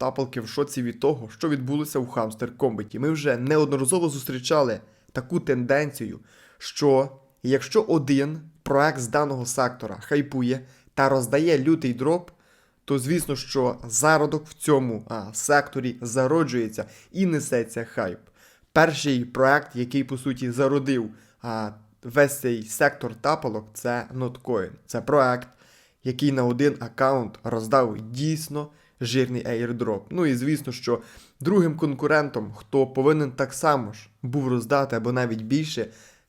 Тапалки в шоці від того, що відбулося у Хамстер Комбаті. Ми вже неодноразово зустрічали таку тенденцію, що якщо один проект з даного сектора хайпує та роздає лютий дроп, то звісно, що зародок в цьому а, секторі зароджується і несеться хайп. Перший проект, який по суті зародив а, весь цей сектор тапалок, це Notcoin. Це проект, який на один аккаунт роздав дійсно жирний airdrop. Ну і звісно, що другим конкурентом, хто повинен так само ж був роздати або навіть більше,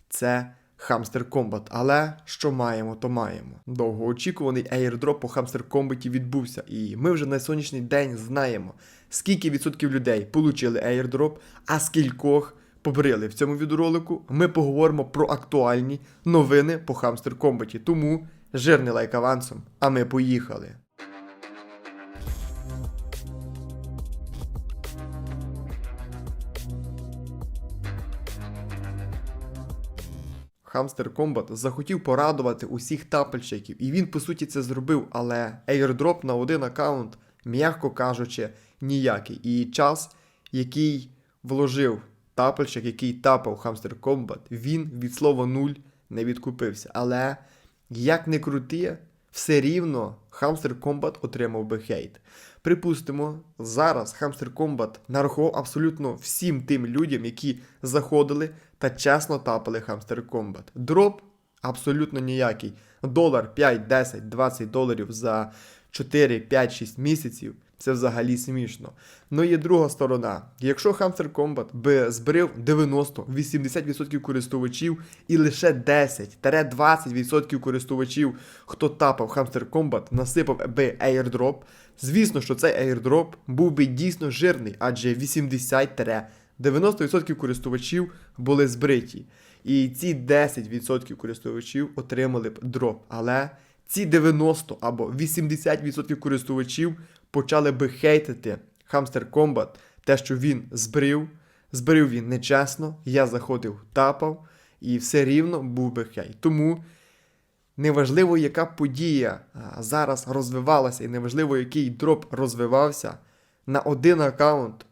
це Hamster Combat. Але що маємо, то маємо. Довгоочікуваний airdrop по Hamster Combat відбувся, і ми вже на сьогоднішній день знаємо, скільки відсотків людей получили airdrop, а скількох побрили. В цьому відеоролику ми поговоримо про актуальні новини по Hamster Combat. Тому жирний лайк авансом, а ми поїхали. Hamster Combat захотів порадувати усіх тапельщиків, і він по суті це зробив, але airdrop на один аккаунт, м'яко кажучи, ніякий. І час, який вложив тапельщик, який тапав Hamster Combat, він від слова нуль не відкупився. Але як не крути, все рівно Hamster Combat отримав би хейт. Припустимо, зараз Hamster Combat нарахував абсолютно всім тим людям, які заходили та чесно тапали Hamster Combat. Дроп абсолютно ніякий. Долар 5, 10, 20 доларів за 4, 5, 6 місяців. Це взагалі смішно. Ну є друга сторона. Якщо Hamster Combat би збрив 90-80% користувачів і лише 10-20% користувачів, хто тапав Hamster Combat, насипав би airdrop, звісно, що цей airdrop був би дійсно жирний, адже 80-90% користувачів були збриті. І ці 10% користувачів отримали б дроп. Але ці 90 або 80% користувачів почали би хейтити Hamster Combat, те, що він збрив. Збрив він нечесно, я заходив, тапав, і все рівно був би хейт. Тому неважливо, яка подія зараз розвивалася, і неважливо, який дроп розвивався, на один аккаунт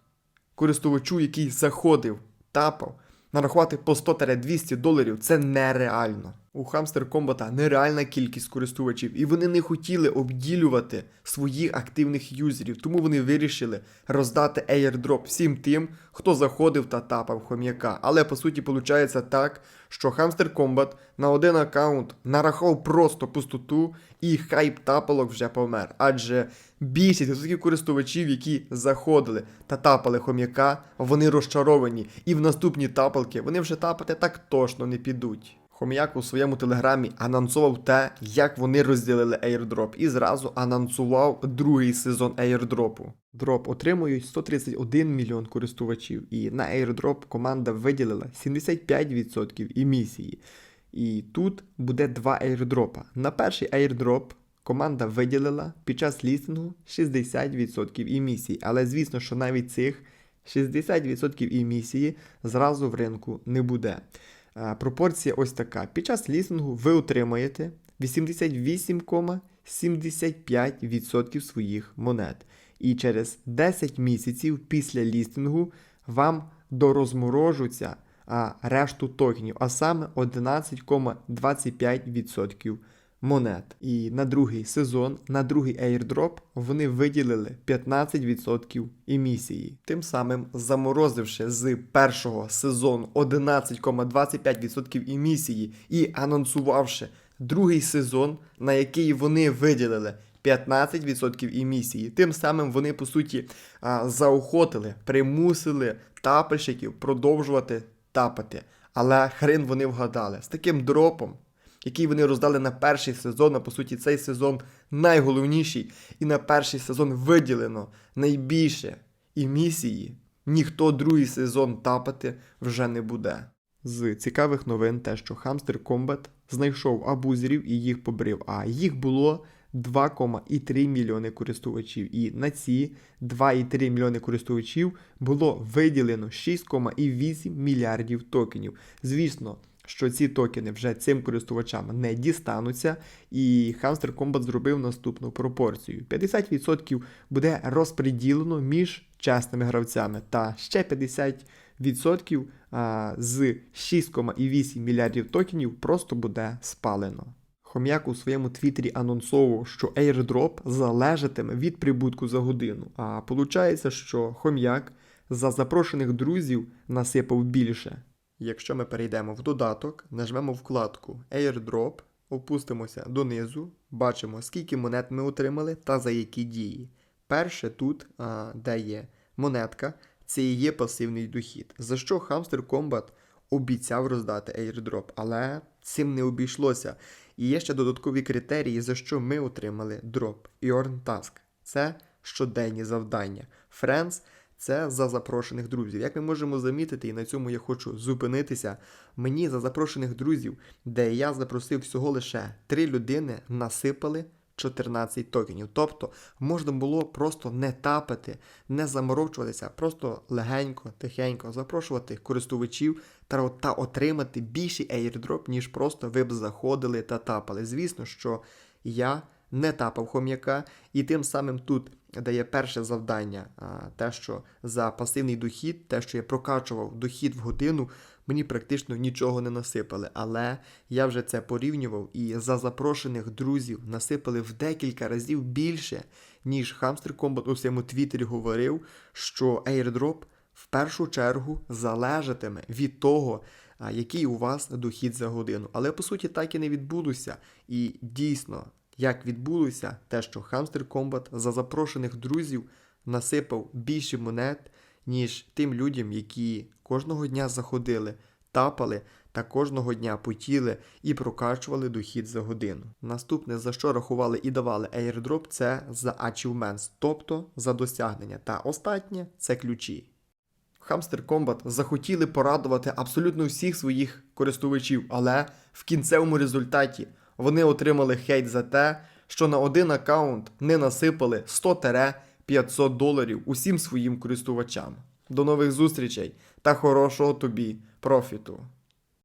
користувачу, який заходив, тапав, нарахувати по 100-200 доларів це нереально. У Hamster Combat нереальна кількість користувачів, і вони не хотіли обділювати своїх активних юзерів, тому вони вирішили роздати airdrop всім тим, хто заходив та тапав хом'яка. Але по суті виходить так, що Hamster Combat на один аккаунт нарахував просто пустоту, і хайп тапалок вже помер. Адже більшість відсотків користувачів, які заходили та тапали хом'яка, вони розчаровані. І в наступні тапалки вони вже тапати так точно не підуть. Хом'як у своєму телеграмі анонсував те, як вони розділили airdrop, і зразу анонсував другий сезон airdropу. Дроп отримують 131 мільйон користувачів, і на airdrop команда виділила 75% емісії. І тут буде два airdropа. На перший airdrop команда виділила під час лістингу 60% емісії, але звісно, що навіть цих 60% емісії зразу в ринку не буде. Е, Пропорція ось така. Під час лістингу ви отримаєте 88,75% своїх монет. І через 10 місяців після лістингу вам дорозморожуться а, решту токенів, а саме 11,25% монет. І на другий сезон, на другий airdrop вони виділили 15% емісії. Тим самим заморозивши з першого сезону 11,25% емісії і анонсувавши другий сезон, на який вони виділили 15% емісії. Тим самим вони, по суті, заохотили, примусили тапельщиків продовжувати тапати. Але хрен вони вгадали. З таким дропом, який вони роздали на перший сезон, а по суті, цей сезон найголовніший, і на перший сезон виділено найбільше емісії, ніхто другий сезон тапати вже не буде. З цікавих новин те, що Hamster Combat знайшов абузерів і їх побрив, а їх було 2,3 мільйони користувачів. І на ці 2,3 мільйони користувачів було виділено 6,8 мільярдів токенів. Звісно, що ці токени вже цим користувачам не дістануться, і Hamster Combat зробив наступну пропорцію: 50% буде розподілено між чесними гравцями, та ще 50% з 6,8 мільярдів токенів просто буде спалено. Хом'як у своєму твіттері анонсовував, що airdrop залежатиме від прибутку за годину. А виходить, що хом'як за запрошених друзів насипав більше. Якщо ми перейдемо в додаток, нажмемо вкладку airdrop, опустимося донизу, бачимо, скільки монет ми отримали та за які дії. Перше тут, де є монетка, це і є пасивний дохід. За що Hamster Combat обіцяв роздати airdrop, але цим не обійшлося. І є ще додаткові критерії, за що ми отримали дроп. Earn Task – це щоденні завдання. Friends – це за запрошених друзів. Як ми можемо замітити, і на цьому я хочу зупинитися. Мені за запрошених друзів, де я запросив всього лише три людини, насипали 14 токенів. Тобто можна було просто не тапати, не заморочуватися, просто легенько, тихенько запрошувати користувачів та, та отримати більший airdrop, ніж просто ви б заходили та тапали. Звісно, що я не тапав хом'яка, і тим самим тут дає перше завдання, те, що за пасивний дохід, те, що я прокачував дохід в годину, мені практично нічого не насипали. Але я вже це порівнював і за запрошених друзів насипали в декілька разів більше, ніж Hamster Combat у своєму твіттері говорив, що airdrop в першу чергу залежатиме від того, який у вас дохід за годину. Але по суті так і не відбулося. І дійсно, як відбулося, те, що Hamster Combat за запрошених друзів насипав більше монет, ніж тим людям, які кожного дня заходили, тапали та кожного дня потіли і прокачували дохід за годину. Наступне, за що рахували і давали airdrop, це за achievements, тобто за досягнення. Та останнє це ключі. Hamster Combat захотіли порадувати абсолютно всіх своїх користувачів, але в кінцевому результаті вони отримали хейт за те, що на один аккаунт не насипали 100-500 доларів усім своїм користувачам. До нових зустрічей та хорошого тобі профіту!